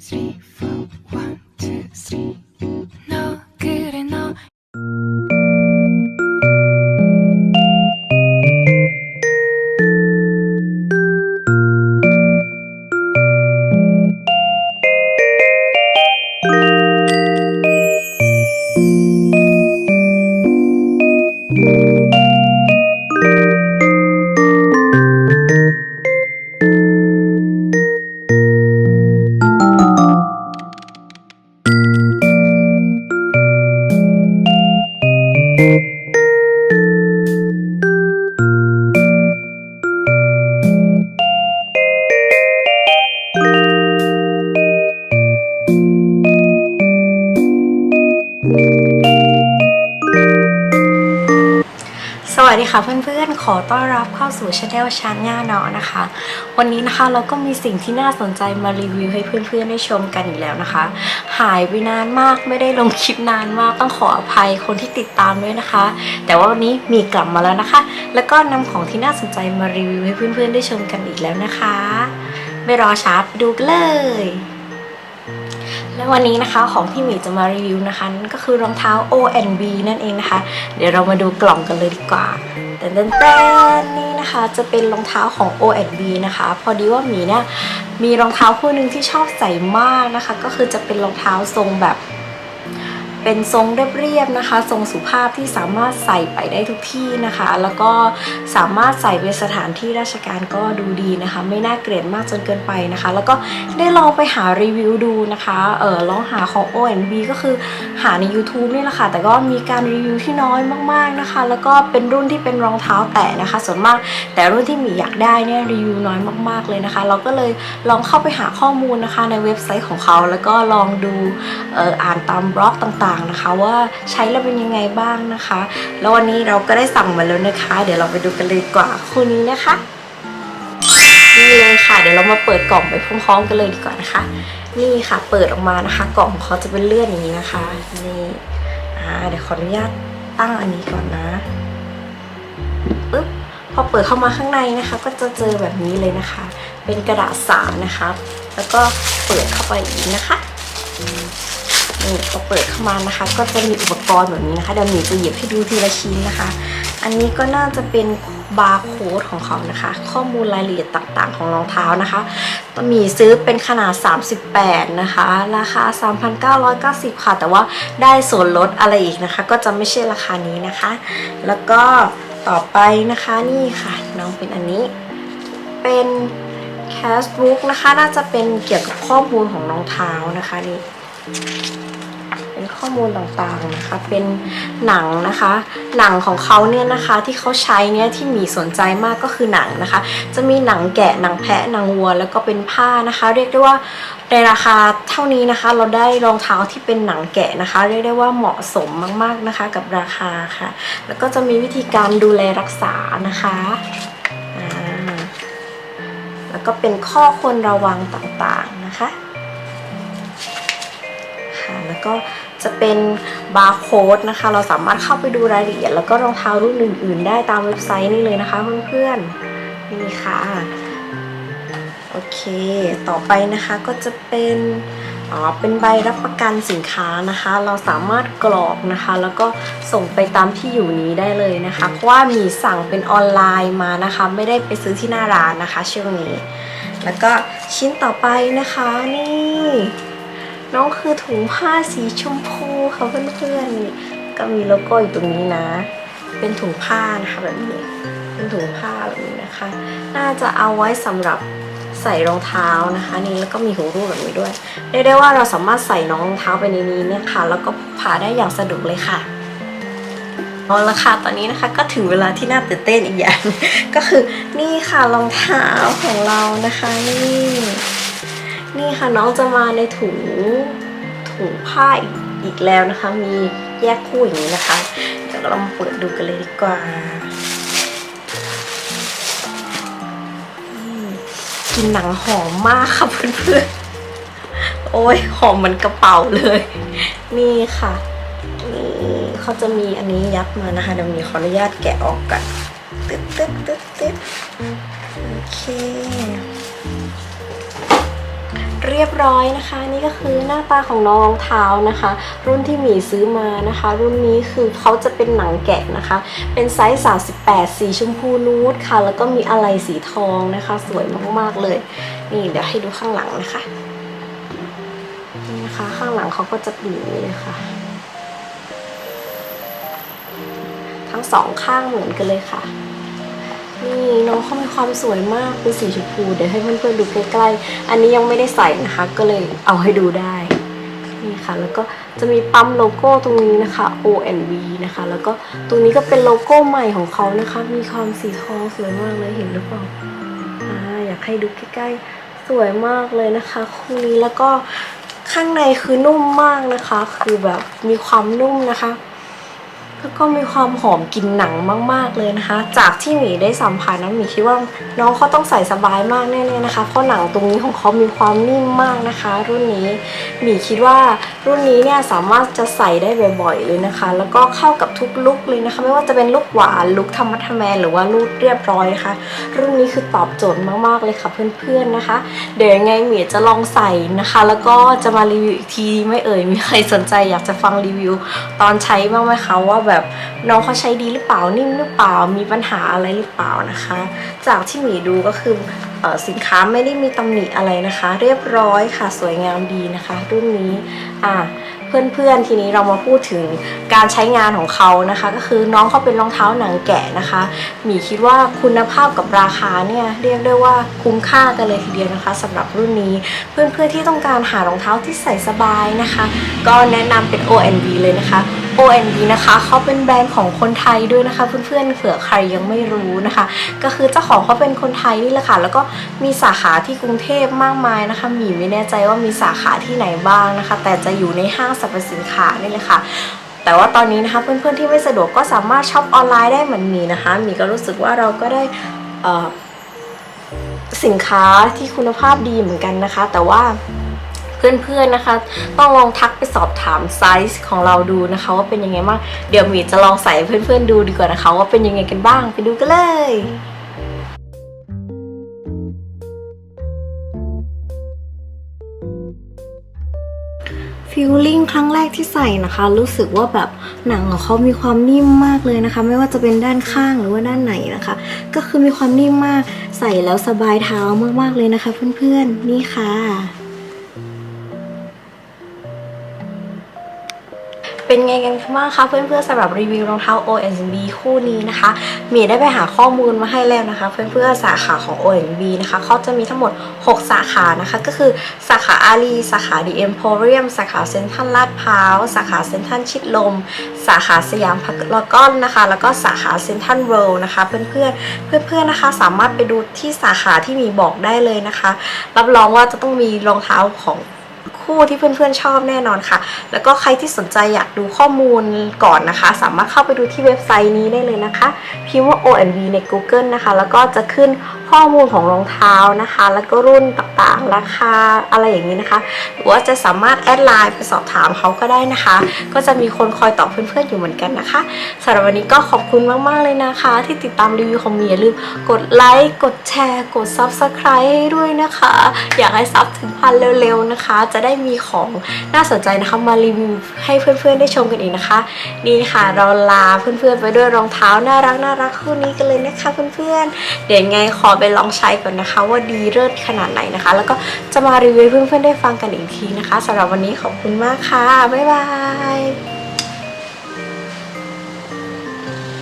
three, four, one, ส วัสดีค่ะเพื่อนๆ ขอต้อนรับเข้าสู่ช anel ชานง่าเนาะนะคะ วันนี้นะคะเราก็มีสิ่งที่น่าสนใจมารีวิวให้เพื่อนๆ ได้ชมกันอีกแล้วนะคะ หายไปนานมากไม่ได้ลงคลิปนานมากต้องขออภัยคนที่ติดตามด้วยนะคะ แต่ว่าวันนี้มีกลับมาแล้วนะคะ แล้วก็นำของที่น่าสนใจมารีวิวให้เพื่อนๆ ได้ชมกันอีกแล้วนะคะ ไม่รอช้าไปดูกันเลย และวันนี้นะคะของที่หมีจะมารีวิวนะคะนั่นก็คือรองเท้า O&B นั่นเองนะคะ เดี๋ยวเรามาดูกล่องกันเลยดีกว่าแต่เต้นนี่นะคะจะเป็นรองเท้าของ O&B นะคะ พอดีว่าหมีเนี่ยมีรองเท้าคู่หนึ่งที่ชอบใส่มากนะคะ ก็คือจะเป็นรองเท้าทรงแบบ เป็นทรงเรียบๆนะคะ ทรงสุภาพที่สามารถใส่ไปได้ทุกที่นะคะ แล้วก็สามารถใส่ไปสถานที่ราชการก็ดูดีนะคะ ไม่น่าเกลียดมากจนเกินไปนะคะ แล้วก็ได้ลองไปหารีวิวดูนะคะเออลองหาของ O&B ก็คือหาใน YouTube นี่แหละค่ะ แต่ก็มีการรีวิวที่น้อยมากๆนะคะ แล้วก็เป็นรุ่นที่เป็นรองเท้าแตะนะคะ ส่วนมากแต่รุ่นที่มีอยากได้เนี่ยรีวิวน้อยมาก ๆเลยนะคะ เราก็เลยลองเข้าไปหาข้อมูลนะคะ ในเว็บไซต์ของเขา แล้วก็ลองดูอ่ออ่านตามบล็อกต่างๆนะคะว่าใช้แล้วเป็นยังไงบ้างนะคะ แล้ววันนี้เราก็ได้สั่งมาแล้วนะคะ เดี๋ยวเราไปดูกันเลยดีกว่าคู่นี้นะคะนี่เลยค่ะ เดี๋ยวเรามาเปิดกล่องไปพร้อมๆกันเลยดีกว่านะคะ นี่ค่ะ เปิดออกมานะคะ กล่องของเขาจะเป็นเลื่อนอย่างนี้นะคะนี่อ่าเดี๋ยวขออนุญาตตั้งอันนี้ก่อนนะปึ๊บพอเปิดเข้ามาข้างในนะคะ ก็จะเจอแบบนี้เลยนะคะ เป็นกระดาษสารนะคะ แล้วก็เปิดเข้าไปอีกนะคะ นี่พอเปิดเข้ามานะคะ ก็จะมีอุปกรณ์แบบนี้นะคะเดี๋ยวหนูจะหยิบให้ดูทีละชิ้นนะคะ อันนี้ก็น่าจะเป็นบาร์โค้ดของเขานะคะ ข้อมูลรายละเอียดต่างๆ ของรองเท้านะคะมีซื้อเป็นขนาด 38 นะคะ ราคา 3,990 ค่ะ แต่ว่าได้ส่วนลดอะไรอีกนะคะ ก็จะไม่ใช่ราคานี้นะคะ แล้วก็ต่อไปนะคะนี่ค่ะ น้องเป็นอันนี้ เป็นแคสบุ๊กนะคะ น่าจะเป็นเกี่ยวกับข้อมูลของรองเท้านะคะนี่ ข้อมูลต่างๆนะคะ เป็นหนังนะคะ หนังของเขาเนี่ยนะคะที่เขาใช้เนี่ยที่มีสนใจมากก็คือหนังนะคะ จะมีหนังแกะหนังแพะหนังวัว แล้วก็เป็นผ้านะคะ เรียกได้ว่าในราคาเท่านี้นะคะ เราได้รองเท้าที่เป็นหนังแกะนะคะ เรียกได้ว่าเหมาะสมมากๆนะคะกับราคาค่ะ แล้วก็จะมีวิธีการดูแลรักษานะคะแล้วก็เป็นข้อควรระวังต่างๆนะคะค่ะแล้วก็ จะเป็นบาร์โค้ดนะคะ เราสามารถเข้าไปดูรายละเอียด แล้วก็รองเท้ารุ่นอื่น ๆ ได้ตามเว็บไซต์นี่เลยนะคะเพื่อนๆนี่ค่ะโอเคต่อไปนะคะก็จะเป็นอ๋อเป็นใบรับประกันสินค้านะคะ เราสามารถกรอกนะคะ แล้วก็ส่งไปตามที่อยู่นี้ได้เลยนะคะ เพราะว่ามีสั่งเป็นออนไลน์มานะคะ ไม่ได้ไปซื้อที่หน้าร้านนะคะช่วงนี้ แล้วก็ชิ้นต่อไปนะคะนี่ น้องคือถุงผ้าสีชมพูค่ะเพื่อนๆก็มีโลโก้อยู่ตรงนี้นะ เป็นถุงผ้านะคะแบบนี้ เป็นถุงผ้าแบบนี้นะคะ น่าจะเอาไว้สำหรับใส่รองเท้านะคะ นี่แล้วก็มีหูรูดแบบนี้ด้วยเรียกได้ว่าเราสามารถใส่น้องรองเท้าไปในนี้เนี่ยค่ะ แล้วก็พกพาได้อย่างสะดวกเลยค่ะเอาละค่ะตอนนี้นะคะก็ถึงเวลาที่น่าตื่นเต้นอีกอย่าง ก็คือนี่ค่ะรองเท้าของเรานะคะนี่ นี่ค่ะน้องจะมาในถุงถุงผ้าอีกอีกแล้วนะคะ มีแยกคู่อย่างนี้นะคะเดี๋ยวเรามาเปิดดูกันเลยดีกว่าอืมกลินหนังหอมมากค่ะเพื่อนๆโอ้ยหอมเหมือนกระเป๋าเลยนี่ค่ะนี่เขาจะมีอันนี้ยัดมานะคะเดี๋ยวมีขออนุญาตแกะออกกันตึ๊ดตึ๊ดตึ๊ดตึ๊ดโอเค เรียบร้อยนะคะ นี่ก็คือหน้าตาของน้องรองเท้านะคะ รุ่นที่หมีซื้อมานะคะ รุ่นนี้คือเขาจะเป็นหนังแกะนะคะ เป็นไซส์ 38 สีชมพูนูดค่ะ แล้วก็มีอะไรสีทองนะคะ สวยมากๆเลย นี่เดี๋ยวให้ดูข้างหลังนะคะนี่นะคะข้างหลังเขาก็จะเป็นอย่างนี้เลยค่ะ ทั้งสองข้างเหมือนกันเลยค่ะ นี่น้องเขามีความสวยมากเป็นสีชมพูเดี๋ยวให้เพื่อนๆดูใกล้ๆ อันนี้ยังไม่ได้ใส่นะคะ ก็เลยเอาให้ดูได้นี่ค่ะ แล้วก็จะมีปั๊มโลโก้ตรงนี้นะคะ O N V นะคะ แล้วก็ตรงนี้ก็เป็นโลโก้ใหม่ของเขานะคะ มีความสีทองสวยมากเลยเห็นหรือเปล่าอ่าอยากให้ดูใกล้ๆสวยมากเลยนะคะคู่นี้แล้วก็ข้างในคือนุ่มมากนะคะ คือแบบมีความนุ่มนะคะ แล้วก็มีความหอมกลิ่นหนังมาก ๆเลยนะคะ จากที่หมีได้สัมผัสนะหมีคิดว่าน้องเขาต้องใส่สบายมากแน่ๆนะคะ เพราะหนังตรงนี้ของเขามีความนิ่มมากนะคะ รุ่นนี้หมีคิดว่ารุ่นนี้เนี่ยสามารถจะใส่ได้บ่อยๆเลยนะคะ แล้วก็เข้ากับทุกลุคเลยนะคะ ไม่ว่าจะเป็นลุคหวานลุคธรรมะทแมนหรือว่าลุคเรียบร้อยนะคะ รุ่นนี้คือตอบโจทย์มากๆเลยค่ะเพื่อนๆนะคะ เดี๋ยวยังไงหมีจะลองใส่นะคะ แล้วก็จะมารีวิวอีกทีไม่เอ่ยมีใครสนใจอยากจะฟังรีวิว ตอนใช้บ้างไหมคะว่าแบบน้องเขาใช้ดีหรือเปล่านิ่มหรือเปล่ามีปัญหาอะไรหรือเปล่านะคะ จากที่หมีดูก็คืออสินค้าไม่ได้มีตำหนิอะไรนะคะ เรียบร้อยค่ะสวยงามดีนะคะ รุ่นนี้อะเพื่อนๆทีนี้เรามาพูดถึงการใช้งานของเขานะคะ ก็คือน้องเขาเป็นรองเท้าหนังแกะนะคะหมีคิดว่าคุณภาพกับราคาเนี่ยเรียกได้ว่าคุ้มค่ากันเลยทีเดียวนะคะสำหรับรุ่นนี้เพื่อนๆที่ต้องการหารองเท้าที่ใส่สบายนะคะ ก็แนะนำเป็น ONV เลยนะคะ ONV นะคะเขาเป็นแบรนด์ของคนไทยด้วยนะคะ เพื่อนๆเผื่อใครยังไม่รู้นะคะ ก็คือเจ้าของเขาเป็นคนไทยนี่แหละค่ะ แล้วก็มีสาขาที่กรุงเทพมากมายนะคะหมีไม่แน่ใจว่ามีสาขาที่ไหนบ้างนะคะ แต่จะอยู่ในห้างสรรพสินค้านี่แหละค่ะแต่ว่าตอนนี้นะคะเพื่อนๆที่ไม่สะดวกก็สามารถช็อปออนไลน์ได้เหมือนหมีนะคะหมีก็รู้สึกว่าเราก็ได้สินค้าที่คุณภาพดีเหมือนกันนะคะ แต่ว่า เพื่อนๆนะคะ ต้องลองทักไปสอบถามไซส์ของเราดูนะคะว่าเป็นยังไงบ้างเดี๋ยวมีจะลองใส่เพื่อนๆดูดีกว่านะคะ ว่าเป็นยังไงกันบ้างไปดูกันเลยฟิลลิ่งครั้งแรกที่ใส่นะคะ รู้สึกว่าแบบหนังของเขามีความนิ่มมากเลยนะคะ ไม่ว่าจะเป็นด้านข้างหรือว่าด้านไหนนะคะ ก็คือมีความนิ่มมากใส่แล้วสบายเท้ามากๆเลยนะคะ เพื่อนๆนี่ค่ะ เป็นไงกันบ้างคะเพื่อนๆสำหรับรีวิวรองเท้า ONB คู่นี้นะคะมีได้ไปหาข้อมูลมาให้แล้วนะคะ เพื่อนๆสาขาของ ONB นะคะเขาจะมีทั้งหมด 6 สาขานะคะ ก็คือสาขาอารีสาขาดีเอ็มโพเรียมสาขาเซ็นทรัลลาดพร้าวสาขาเซ็นทรัลชิดลม สาขาสยามพารากอนนะคะ แล้วก็สาขาเซ็นทรัลเวิลด์นะคะเพื่อนๆเพื่อนๆนะคะสามารถไปดูที่สาขาที่มีบอกได้เลยนะคะ รับรองว่าจะต้องมีรองเท้าของ คู่ที่เพื่อนๆชอบแน่นอนค่ะ แล้วก็ใครที่สนใจอยากดูข้อมูลก่อนนะคะ สามารถเข้าไปดูที่เว็บไซต์นี้ได้เลยนะคะพิมพ์ว่า ONV ใน Google นะคะ แล้วก็จะขึ้นข้อมูลของรองเท้านะคะ แล้วก็รุ่นต่างๆ ราคาอะไรอย่างนี้นะคะ หรือว่าจะสามารถแอดไลน์ไปสอบถามเขาก็ได้นะคะ ก็จะมีคนคอยตอบเพื่อนๆอยู่เหมือนกันนะคะสำหรับวันนี้ก็ขอบคุณมากๆเลยนะคะ ที่ติดตามรีวิวของมีอย่าลืมกดไลค์กดแชร์ กด Subscribe ให้ด้วยนะคะ อยากให้ซับถึงพันเร็วๆนะคะจะะได้มีของน่าสนใจนะคะมารีวิวให้เพื่อนๆได้ชมกันอีกนะคะนี่ค่ะเราลาเพื่อนๆไปด้วยรองเท้าน่ารักน่ารักคู่นี้กันเลยนะคะเพื่อนๆเดี๋ยวไงขอไปลองใช้ก่อนนะคะ ว่าดีเลิศขนาดไหนนะคะ แล้วก็จะมารีวิวเพื่อนๆได้ฟังกันอีกทีนะคะสำหรับวันนี้ขอบคุณมากค่ะบ๊ายบาย